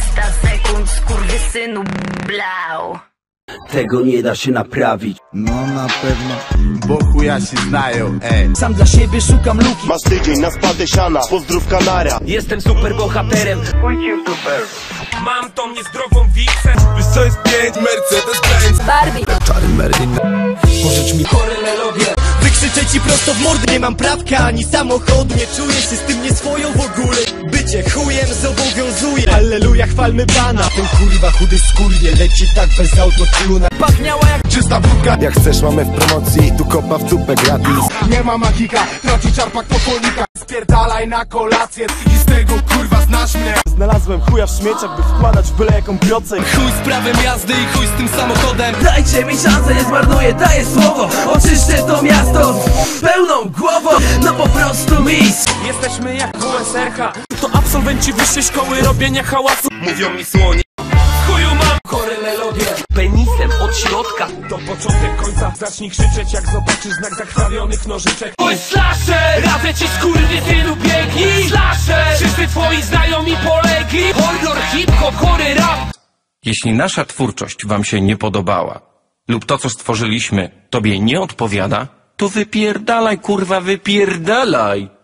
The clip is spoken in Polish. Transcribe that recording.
300 sekund, skurwysynu blau. Tego nie da się naprawić. No na pewno, bo chuja się znają, ej Sam dla siebie szukam luki. Masz tydzień na spadę siana, pozdrów Kanaria Jestem super bohaterem. Mam tą niezdrową wiksę Wiesz co jest pięć? Mercedes Benz Barbie. Pożycz mi chore melodie. Wykrzyczę ci prosto w mordę Nie mam prawka ani samochodu Nie czuję się z tym nieswoją w ogóle Bycie chujem zobowiązuje Alleluja, chwalmy Pana. Ten kurwa chudy skurwie Leci tak bez autotuna Pachniała jak Czysta wódka. Jak chcesz mamy w promocji, tu kopa w dupę gratis. Nie ma magika, traci czarpak pokolnika Spierdalaj na kolację i z tego kurwa znasz mnie. Znalazłem chuja w śmieciach, by wkładać w byle jaką piocę. Chuj z prawem jazdy i chuj z tym samochodem. Dajcie mi szansę, nie zmarnuję, daję słowo. Oczyszczę to miasto pełną głową jak WSRH To absolwenci wyższej szkoły robienia hałasu Mówią mi słonie Chuju mam Chore melodie. Penisem od środka. To początek końca Zacznij krzyczeć jak zobaczysz znak zakrwawionych nożyczek Oj slasher! Radzę ci skurwysynu biegnij Slasher! Wszyscy twoi znajomi polegli Horror, hip-hop, chory rap Jeśli nasza twórczość Wam się nie podobała lub to, co stworzyliśmy, Tobie nie odpowiada, to wypierdalaj, kurwa, wypierdalaj!